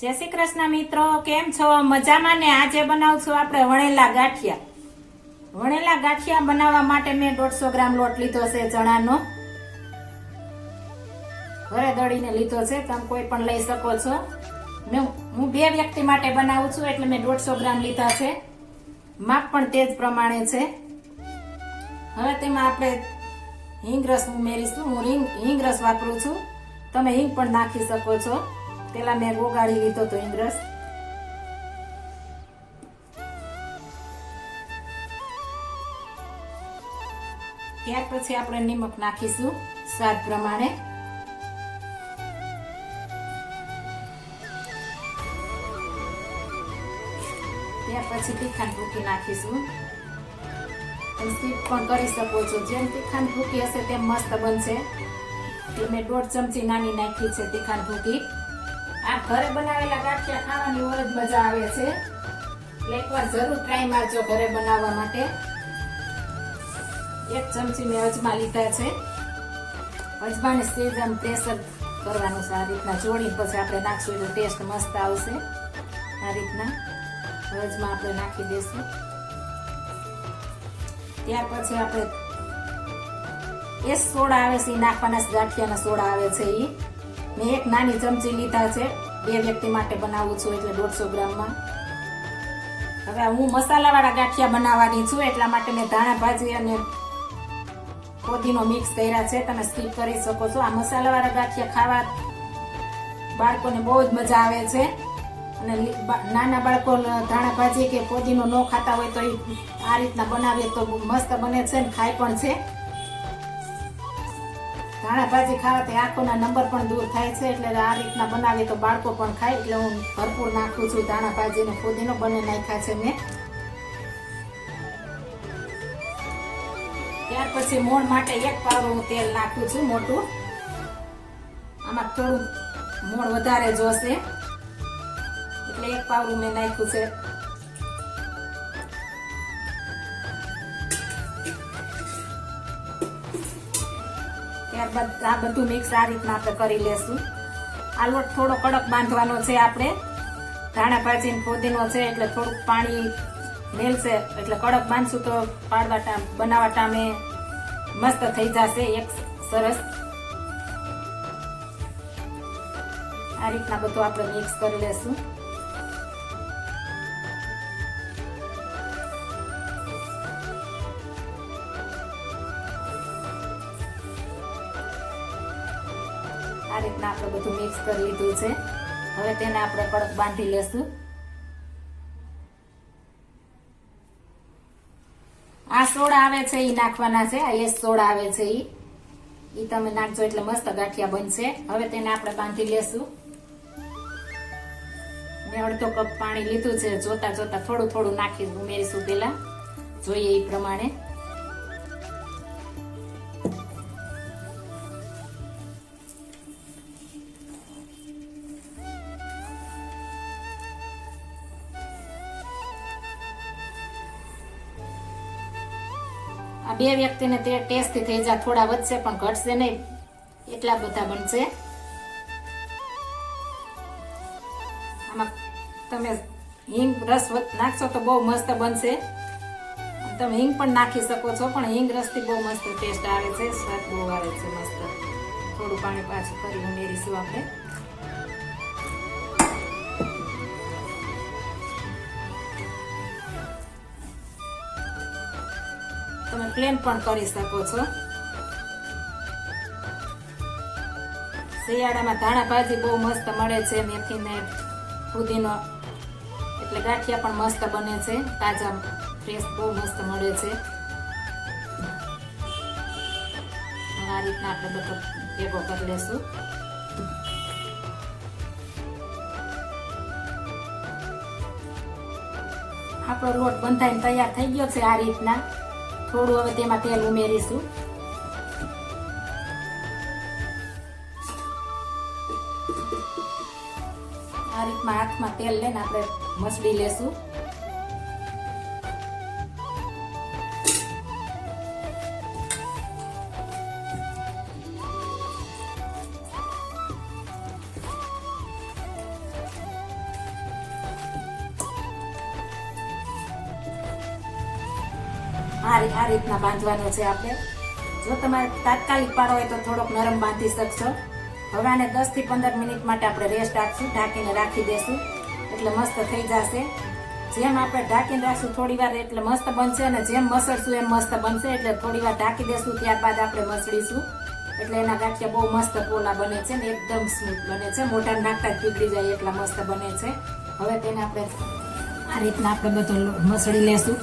જય શ્રી કૃષ્ણ મિત્રો, કેમ છો? મજામાં ને? આજે બનાવશું આપણે વણેલા ગાંઠિયા. વણેલા ગાંઠિયા બનાવવા માટે મેં દોઢસો ગ્રામ લોટ લીધો છે ચણાનો. ઘરે દળીને લીધો છે, તમે કોઈ પણ લઈ શકો છો. મેં હું બે વ્યક્તિ માટે બનાવું છું, એટલે મેં દોઢસો ગ્રામ લીધા છે. માપ પણ તે જ પ્રમાણે છે. હવે તેમાં આપણે હિંગ રસ ઉમેરીશું. હું હિંગ હિંગ રસ વાપરું છું. તમે હિંગ પણ નાખી શકો છો. પેલા મેં ગોગાળી લીધો તો ઇન્દ્રસ. ત્યાર પછી આપણે નિમક નાખીશું સ્વાદ પ્રમાણે. ત્યાર પછી તીખાન ભૂકી નાખીશું. સ્કીપ પણ કરી શકો છો. જેમ તીખાન ભૂકી હશે તેમ મસ્ત બનશે. તે મેં દોઢ ચમચી નાની નાખી છે તીખાન ભૂકી. આ ઘરે બનાવેલા ગાંઠિયા ખાવાની ઓર જ મજા આવે છે. એકવાર જરૂર ટ્રાય મારજો ઘરે બનાવવા માટે. એક ચમચી મેં અજમા લીધા છે. અજમાને સેજ આમ પ્રેશર કરવાનું છે આ રીતના. જોડી પછી આપણે નાખશું એટલે ટેસ્ટ મસ્ત આવશે. આ રીતના. અજમા આપણે નાખી દઈશું. ત્યાર પછી આપણે એ સોડા આવે છે એ નાખવાના ગાંઠિયાના સોડા આવે છે એ મેં એક નાની ચમચી લીધા છે. બે વ્યક્તિ માટે બનાવું છું એટલે દોઢસો ગ્રામમાં. હવે હું મસાલાવાળા ગાંઠિયા બનાવવાની છું, એટલા માટે મેં ધાણા ભાજી અને કોથીનો મિક્સ કર્યા છે. તમે સ્કીપ કરી શકો છો. આ મસાલાવાળા ગાંઠિયા ખાવા બાળકોને બહુ જ મજા આવે છે. અને નાના બાળકો ધાણા ભાજી કે પોદીનો ન ખાતા હોય તો એ આ રીતના બનાવીએ તો મસ્ત બને છે ને ખાય પણ છે. ધાણા ભાજી ખાવાથી આંખોના નંબર પણ દૂર થાય છે, એટલે આ રીતના બનાવીએ તો બાળકો પણ ખાય, એટલે હું ભરપૂર નાખું છું ધાણા ભાજી ને ફુદીનો બંને નાખ્યા છે મેં. ત્યાર પછી મોણ માટે એક પાવડો હું તેલ નાખું છું મોટું. આમાં થોડું મોણ વધારે જોશે. એટલે એક પાવડું મેં નાખ્યું છે. ત્યારબાદ આ બધું મિક્સ આ રીતના આપણે કરી લેશું. આ લોટ થોડો કડક બાંધવાનો છે આપણે. ધાણા ભાજી ને ફોદીનો છે, એટલે થોડુંક પાણી મેલશે. એટલે કડક બાંધશું તો પાડવા ટામ, બનાવવા ટામે મસ્ત થઈ જશે. એક સરસ. આ રીતના બધું આપણે મિક્સ કરી લેશું. આ રીતના આપણે બધું મિક્સ કરી લીધું છે. હવે તેને આપણે કડક બાંધી લેશું. આ સોડા આવે છે એ નાખવાના છે. આ એસ સોડા આવે છે એ ઈ તમે નાખજો એટલે મસ્ત ગાંઠિયા બનશે. હવે તેને આપણે બાંધી લેશું. મેં અડધો કપ પાણી લીધું છે. જોતા જોતા થોડું થોડું નાખી ઉમેરીશું પેલા જોઈએ એ પ્રમાણે. આ બે વ્યક્તિને તે ટેસ્ટથી થઈ જાય થોડા વધશે પણ ઘટશે નહીં. એટલા બધા બનશે. આમાં તમે હિંગ રસ નાખશો તો બહુ મસ્ત બનશે. તમે હિંગ પણ નાખી શકો છો, પણ હિંગ રસથી બહુ મસ્ત ટેસ્ટ આવે છે, સ્વાદ બહુ આવે છે મસ્ત. થોડું પાણી પાછું કરી ઉમેરીશું આપણે. તમે પ્લેન પણ કરી શકો છો. શિયાળામાં ધાણા ભાજી બહુ મસ્ત મળે છે, મેથી ને ફુદીનો એટલે ગાંઠિયા પણ મસ્ત બને છે, તાજા ફ્રેશ બહુ મસ્ત મળે છે. આ રીતના આપણે બધો ભેગો કરી લેશું. આપણો લોટ બંધાઈને તૈયાર થઈ ગયો છે આ રીતના. થોડું હવે તેમાં તેલ ઉમેરીશું. આ રીતમાં હાથમાં તેલ લઈને આપણે મસળી લેશું. આ આ રીતના બાંધવાનો છે આપણે. જો તમારે તાત્કાલિક પાડો હોય તો થોડોક નરમ બાંધી શકશો. હવે આને દસથી પંદર મિનિટ માટે આપણે રેસ્ટ આપશું, ઢાંકીને રાખી દેશું. એટલે મસ્ત થઈ જશે. જેમ આપણે ઢાંકીને રાખશું થોડી વાર, એટલે મસ્ત બનશે અને જેમ મસળશું એમ મસ્ત બનશે. એટલે થોડી વાર ઢાંકી દેશું, ત્યારબાદ આપણે મસળીશું. એટલે એના ગાંઠિયા બહુ મસ્ત પોલા બને છે ને એકદમ સ્મૂથ બને છે. મોટા નાખતા પીગળી જાય એટલા મસ્ત બને છે. હવે તેને આપણે આ રીતના આપણે બધો મસળી લેશું.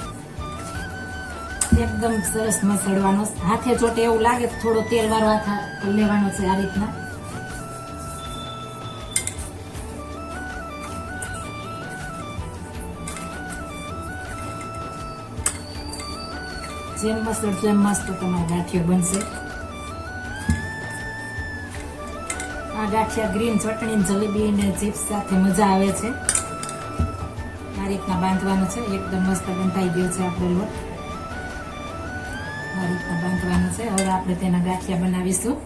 એકદમ સરસ મસળવાનો. હાથે ચોટે એવું લાગે થોડો તેલ વાળો હાથ લેવાનો છે આ રીતના. જેમ મસળશો એમ મસ્ત તમારો ગાંઠિયો બનશે. આ ગાંઠિયા ગ્રીન ચટણી જલેબી ને ચિપ્સ સાથે મજા આવે છે. આ રીતના બાંધવાનું છે. એકદમ મસ્ત બંધાઈ ગયો છે આપણો લોટ આ રીતના બાંધવાનું છે. હવે આપણે તેના ગાંઠિયા બનાવીશું.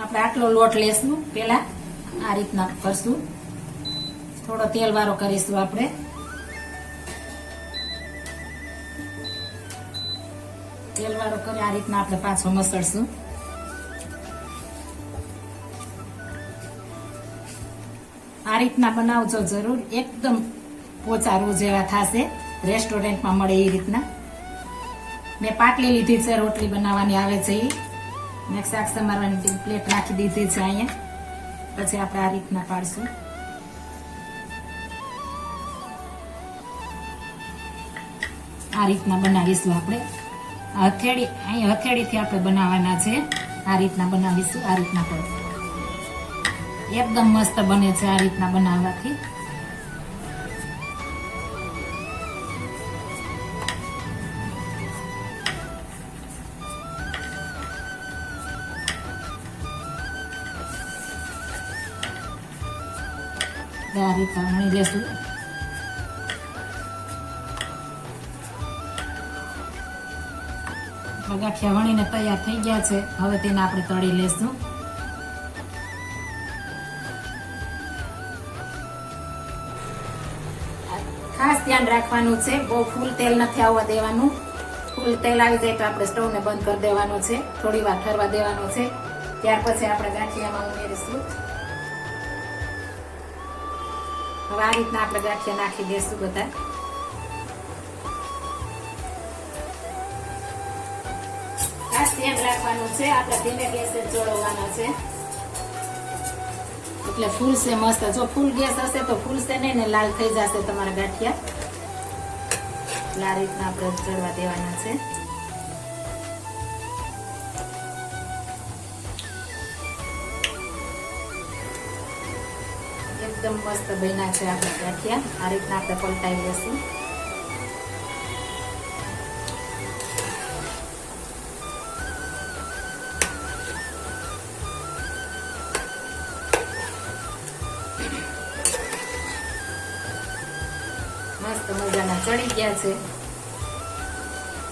આપણે આટલો લોટ લેશું પેલા આ રીતના કરશું. થોડો તેલ વાળો કરીશું આપણે. તેલ વાળો કરી આ રીતના આપણે પાછો મસળશું. આ રીતના બનાવજો જરૂર. એકદમ પોચા રોજ એવા થશે. રેસ્ટોરન્ટમાં મળે એ રીતના. મેં પાટલી લીધી છે, રોટલી બનાવવાની આવે છે એ મેં શાક સમારવાની પ્લેટ રાખી દીધી છે અહીંયા. પછી આપણે આ રીતના પાડશું. આ રીતના બનાવીશું આપણે. હથેળી અહીં હથેળીથી આપણે બનાવવાના છે. આ રીતના બનાવીશું, આ રીતના પણ એકદમ મસ્ત બને છે આ રીતના બનાવવાથી. રીતના વણી લેશું આપણા ગાંઠિયા વણીને તૈયાર થઈ ગયા છે. હવે તેને આપણે તળી લેશું. ખાસ ધ્યાન રાખવાનું છે, બહુ ફૂલ તેલ નથી આવવા દેવાનું. ફૂલ તેલ આવી જાય તો આપણે સ્ટોવને બંધ કરી દેવાનો છે. થોડી વાર ઠરવા દેવાનો છે. ત્યાર પછી આપણે ગાંઠિયામાં ઉમેરીશું. હવે આ રીતના આપણે ગાંઠિયા નાખી દઈશું બધા. ખાસ ધ્યાન રાખવાનું છે, આપણે ધીમે ગેસે ચોળવવાના છે. એટલે ફૂલશે મસ્ત. જો ફૂલ ગેસ હશે તો ફૂલશે નહીં ને લાલ થઈ જશે તમારા ગાંઠિયા. આ રીતના આપણે ચડવા દેવાના છે. એકદમ મસ્ત બન્યા છે આપણે ગાંઠિયા આ રીતના આપણે પલટાઈ લેશું. મસ્ત મજાના ચડી ગયા છે.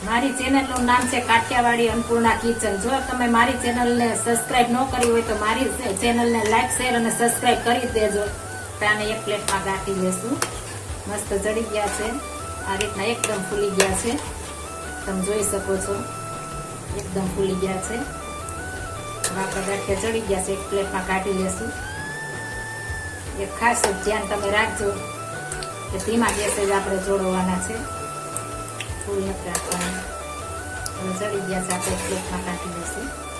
મારી ચેનલનું નામ છે કાઠિયાવાડી અન્નપૂર્ણા કિચન. જો તમે મારી ચેનલને સબસ્ક્રાઇબ ન કરી હોય તો મારી ચેનલને લાઈક શેર અને સબસ્ક્રાઇબ કરી દેજો. તો એક પ્લેટમાં ગાંઠી લેશું. મસ્ત ચડી ગયા છે. આ રીતના એકદમ ફૂલી ગયા છે. તમે જોઈ શકો છો. એકદમ ફૂલી ગયા છે. આપણા ગાંઠિયા ચડી ગયા છે. એક પ્લેટમાં કાઢી લેશું. એક ખાસ ધ્યાન તમે રાખજો કે ધીમા ગેસે જ આપણે જોડવાના છે. ફૂલ નથી રાખવાના ચડી ગયા છે. આપણે એક પ્લેટમાં કાઢી લઈશું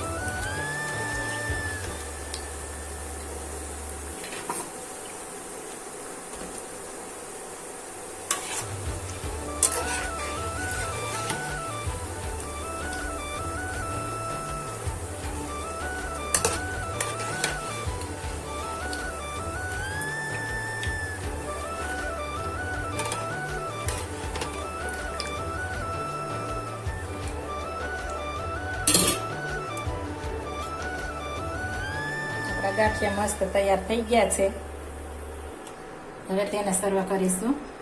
ગાંઠિયા મસ્ત તૈયાર થઈ ગયા છે. હવે તેને સર્વ કરીશું.